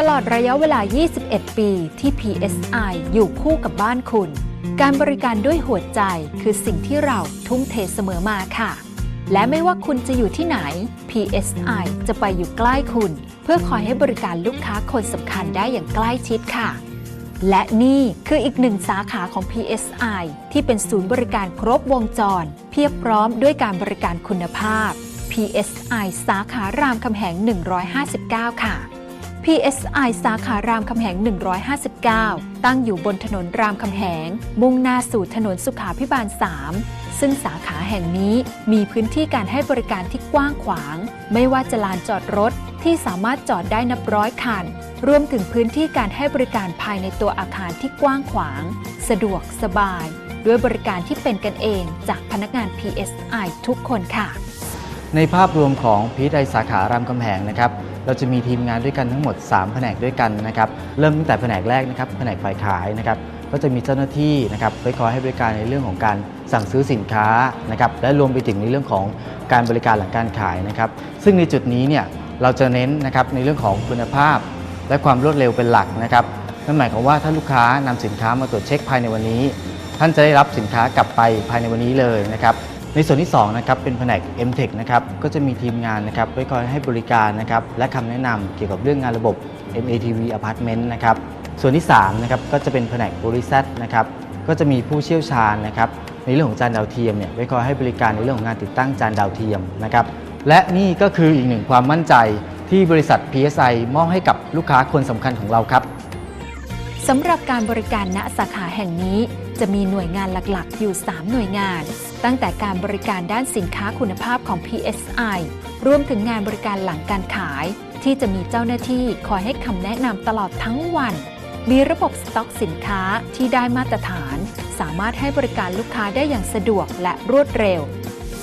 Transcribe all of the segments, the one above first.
ตลอดระยะเวลา 21 ปีที่ PSI อยู่คู่กับบ้านคุณ การบริการด้วยหัวใจคือสิ่งที่เราทุ่มเทเสมอมาค่ะ และไม่ว่าคุณจะอยู่ที่ไหน PSI จะไปอยู่ใกล้คุณ เพื่อคอยให้บริการลูกค้าคนสำคัญได้อย่างใกล้ชิดค่ะ และนี่คืออีกหนึ่งสาขาของ PSI ที่เป็นศูนย์บริการครบวงจร เพียบพร้อมด้วยการบริการคุณภาพ PSI สาขารามคำแหง 159 ค่ะ PSI สาขารามคำแหง 159 ตั้งอยู่บนถนนรามคำแหง มุ่งหน้าสู่ถนนสุขาพิบาล 3 ซึ่งสาขาแห่งนี้มีพื้นที่การให้บริการที่กว้างขวาง ไม่ว่าจะลานจอดรถที่สามารถจอดได้นับร้อยคัน รวมถึงพื้นที่การให้บริการภายในตัวอาคารที่กว้างขวาง สะดวกสบาย ด้วยบริการที่เป็นกันเองจากพนักงาน PSI ทุกคนค่ะ ในภาพรวมของพีทไอสาขารามคำแหงนะครับ เราจะมีทีมงานด้วยกันทั้งหมด 3 แผนกด้วยกันนะครับ เริ่มตั้งแต่แผนกแรกนะครับ แผนกฝ่ายขายนะครับ ก็จะมีเจ้าหน้าที่นะครับไปคอยให้บริการในเรื่องของการสั่งซื้อสินค้านะครับ และรวมไปถึงในเรื่องของการบริการหลังการขายนะครับ ซึ่งในจุดนี้เนี่ยเราจะเน้นนะครับในเรื่องของคุณภาพ และความรวดเร็วเป็นหลักนะครับ นั่นหมายความว่าถ้าลูกค้านำสินค้ามาตรวจเช็คภายในวันนี้ ท่านจะได้รับสินค้ากลับไปภายในวันนี้เลยนะครับ ในส่วนที่2นะครับเป็นแผนก MTech นะครับก็จะมีทีมงานนะครับไว้คอยให้บริการนะครับและคำแนะนำเกี่ยวกับเรื่องงานระบบ MATV Apartment นะครับส่วนที่3นะครับก็จะเป็นแผนกบริษัทนะครับก็จะมีผู้เชี่ยวชาญนะครับในเรื่องของจานดาวเทียมเนี่ยไว้คอยให้บริการในเรื่องของงานติดตั้งจานดาวเทียมนะครับและนี่ก็คืออีกหนึ่งความมั่นใจที่บริษัท PSI มอบให้กับลูกค้าคนสำคัญของเราครับสำหรับการบริการณสาขาแห่งนี้ จะมีหน่วยงานหลักๆ อยู่ 3 หน่วยงาน ตั้งแต่การบริการด้านสินค้าคุณภาพของ PSI รวมถึงงานบริการหลังการขาย ที่จะมีเจ้าหน้าที่คอยให้คำแนะนำตลอดทั้งวัน มีระบบสต็อกสินค้าที่ได้มาตรฐาน สามารถให้บริการลูกค้าได้อย่างสะดวกและรวดเร็ว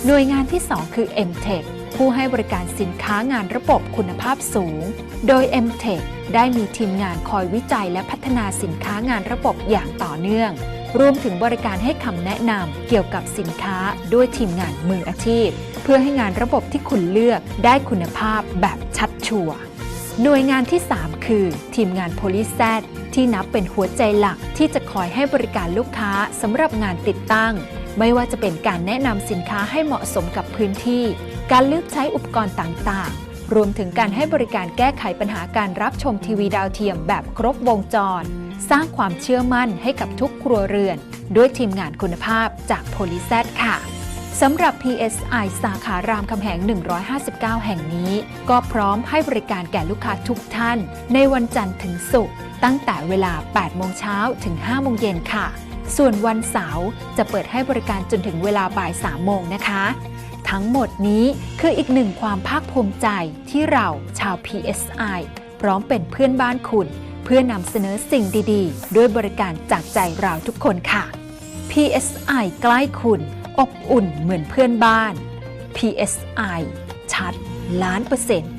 หน่วยงานที่ 2 คือ MTech ผู้ให้บริการสินค้างานระบบคุณภาพสูง โดย MTech ได้มีทีมงานคอยวิจัยและพัฒนาสินค้างานระบบอย่างต่อเนื่อง รวมถึงบริการให้คำแนะนำเกี่ยวกับสินค้าด้วยทีมงานมืออาชีพ เพื่อให้งานระบบที่คุณเลือกได้คุณภาพแบบชัดชัวร์หน่วยงานที่ 3 คือ ทีมงาน p o l i s a t ที่นับเป็นหัวใจหลักที่จะคอยให้บริการลูกค้าสำหรับงานติดตั้ง ไม่ว่าจะเป็นการแนะนำสินค้าให้เหมาะสมกับพื้นที่ การเลือกใช้อุปกรณ์ต่างๆ รวมถึงการให้บริการแก้ไขปัญหาการรับชมทีวีดาวเทียมแบบครบวงจร สร้างความเชื่อมั่นให้กับทุกครัวเรือน ด้วยทีมงานคุณภาพจาก p o l i s a t ค่ะสำหรับ PSI สาขารามคำแหง 159 แห่งนี้ ก็พร้อมให้บริการแก่ลูกค้าทุกท่าน ในวันจันทร์ถึงศุกร์ตั้งแต่เวลา 8 โมงเช้าถึง 5 โมงเย็นค่ะ ส่วนวันเสาร์จะเปิดให้บริการจนถึงเวลาบ่าย 3 โมงนะคะ ทั้งหมดนี้คืออีกหนึ่งความภาคภูมิใจที่เราชาว PSI พร้อมเป็นเพื่อนบ้านคุณ เพื่อนำเสนอสิ่งดีๆ ด้วยบริการจากใจเราทุกคนค่ะ PSI ใกล้คุณ อบอุ่นเหมือนเพื่อนบ้าน PSI ชัดล้านเปอร์เซ็นต์